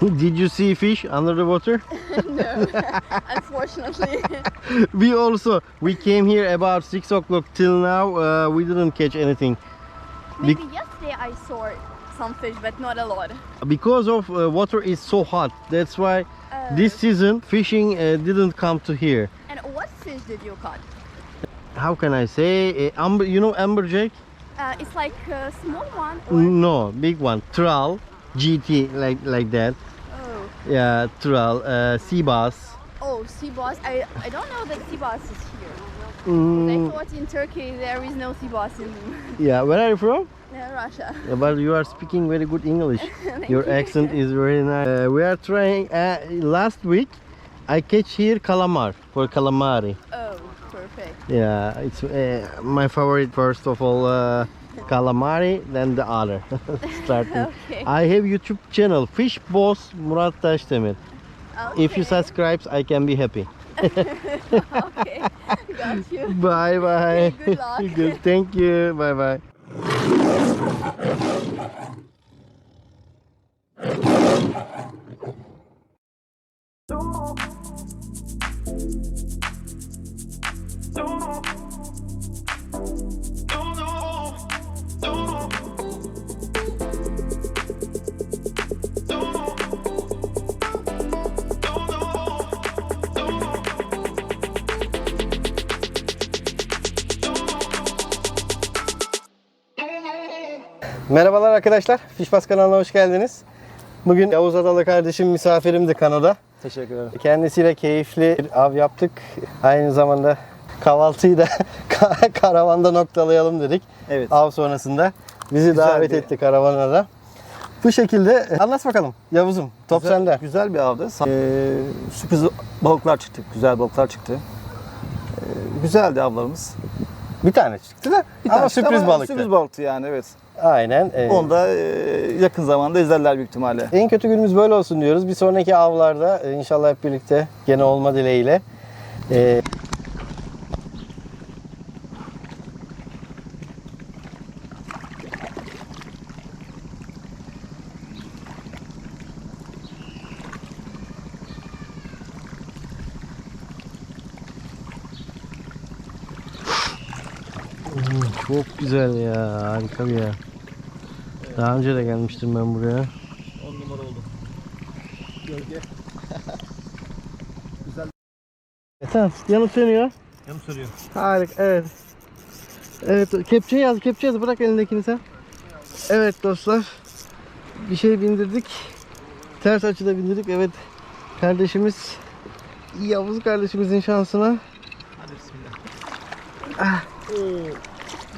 Did you see fish under the water? no, unfortunately. we also we came here about six o'clock till now. Uh, we didn't catch anything Maybe yesterday I saw some fish, but not a lot. because of uh, water is so hot. That's why Uh, this season fishing uh, didn't come to here. And what fish did you caught? How can I say? Uh, amber, you know amberjack? Uh, it's like a small one. Or... No, big one. Tral, GT, like like that. Oh, Yeah, tral, uh, sea bass. oh, sea bass. I I don't know that sea bass is here. I Mm, thought in Turkey there is no sea bass in yeah, where are you from? Russia. Yeah, But you are speaking very good English. Your you. accent is very nice. Uh, we are trying. Uh, last week, I catch here calamar for calamari. Oh. Yeah, it's uh, my favorite. First of all, uh, calamari, then the other. Starting. Okay. I have YouTube channel Fish Boss Murat Taşdemir. If you Okay. subscribe, I can be happy. okay, got you. Bye bye. good luck. good. Thank you. Bye bye. Arkadaşlar. Fishbaz kanalına hoş geldiniz. Bugün Yavuz Adalı kardeşim misafirimdi kanoda. Teşekkür ederim. Kendisiyle keyifli bir av yaptık. Aynı zamanda kahvaltıyı da karavanda noktalayalım dedik. Evet. Av sonrasında. Bizi Güzel davet bir- etti karavana da. Bu şekilde anlat bakalım Yavuz'um. Top güzel, sende. Güzel bir avdı. Ee, sürpriz balıklar çıktı. Güzel balıklar çıktı. Ee, güzeldi avlarımız. Bir tane çıktı da Bir ama tane çıktı sürpriz balıktı. Sürpriz balıktı yani evet. Aynen. Ee, Onu da e, yakın zamanda izlerler büyük ihtimalle. En kötü günümüz böyle olsun diyoruz. Bir sonraki avlarda e, inşallah hep birlikte gene olma dileğiyle. Ee, Çok güzel ya. Harika bir yer. Daha önce de gelmiştim ben buraya. 10 numara oldu. Gölge. E, tamam. Yanıp sönüyor. Yanım söylüyor. Harika. Evet. Evet. Kepçeyi yaz. Kepçeyi yaz. Bırak elindekini sen. Evet dostlar. Bir şey bindirdik. Ters açıda bindirdik. Evet. Kardeşimiz Yavuz kardeşimizin şansına Hadi bismillah. Ah. Oo,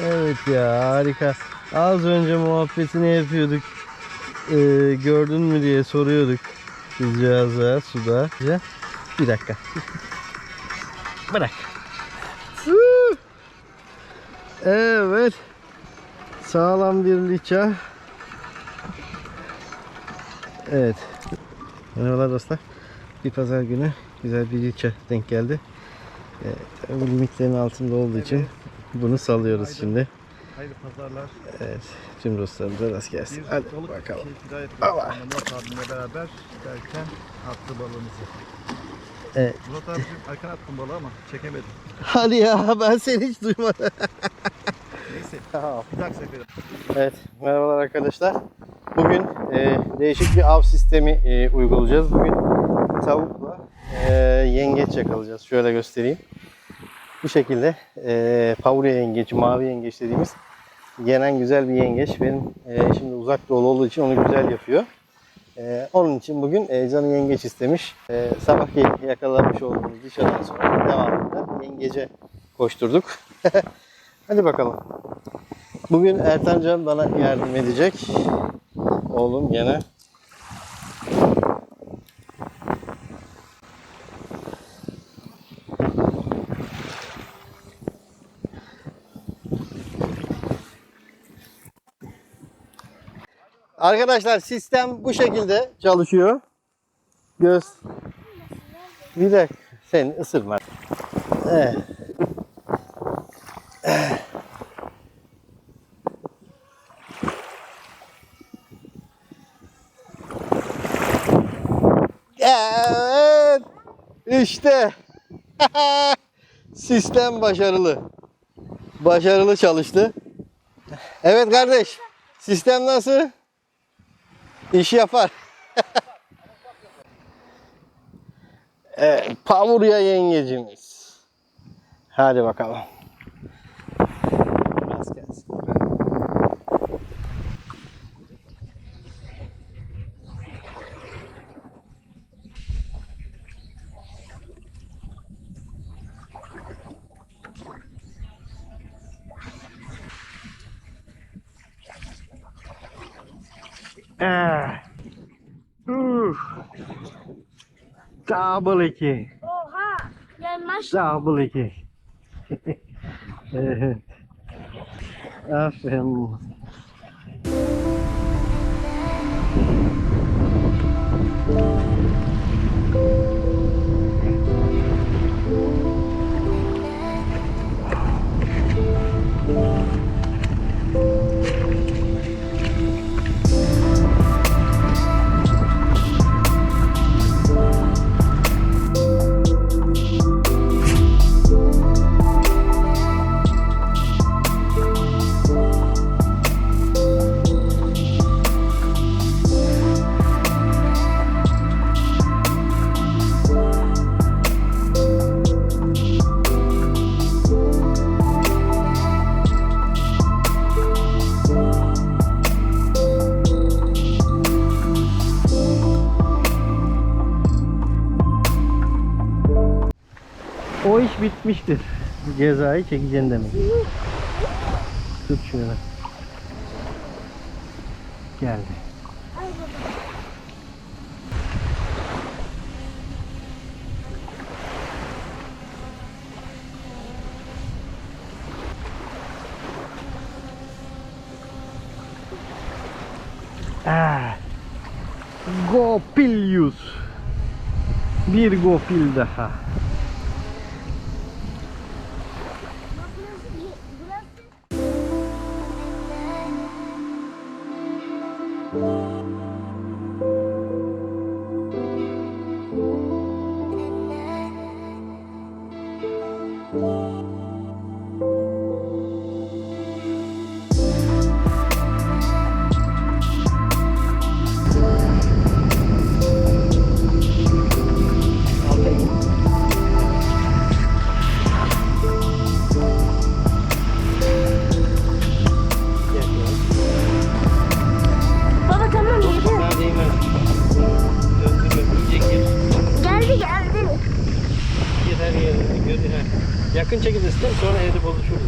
Evet ya harika. Az önce muhabbetini yapıyorduk. Ee, gördün mü diye soruyorduk. Kızcağıza suda. Bir dakika. Bırak. Evet. Sağlam bir liça. Evet. Merhabalar dostlar. Bir pazar günü güzel bir liça denk geldi. Evet, limitlerin altında olduğu için bunu salıyoruz şimdi. Hayırlı pazarlar. Evet, tüm dostlarımıza rast gelsin. Bir Hadi bakalım. Allah. Murat abimle beraber derken attı balığımızı. Evet. Murat abicim erken attın balığı ama çekemedim. Hadi ya ben seni hiç duymadım. Neyse. Bir dahaki sefere. Evet, merhabalar arkadaşlar. Bugün e, değişik bir av sistemi e, uygulayacağız. Bugün tavukla e, yengeç yakalayacağız. Şöyle göstereyim. Bu şekilde e, pavruya yengeç, mavi yengeç dediğimiz yenen güzel bir yengeç. Benim e, şimdi uzak doğulu olduğu için onu güzel yapıyor. E, onun için bugün e, canı yengeç istemiş. E, sabah yakalamış olduğumuz dışarıdan sonra devamında yengece koşturduk. Hadi bakalım. Bugün Ertancan bana yardım edecek. Oğlum gene. Arkadaşlar sistem bu şekilde çalışıyor. Göz. Bir dakika. Sen ısırma. Evet. Evet. İşte. Sistem başarılı. Başarılı çalıştı. Evet kardeş. Sistem nasıl? İş yapar. evet, Pavurya yengecimiz. Hadi bakalım. Ah. Uf. Double iki. Oha! Ya maş Double iki. evet. Aferin. O iş bitmiştir. Cezayı çekeceksin demek. Tut şöyle. Geldi. Ah. Gopilius. Bir gopil daha. Thank. Sonra evde buluşuruz.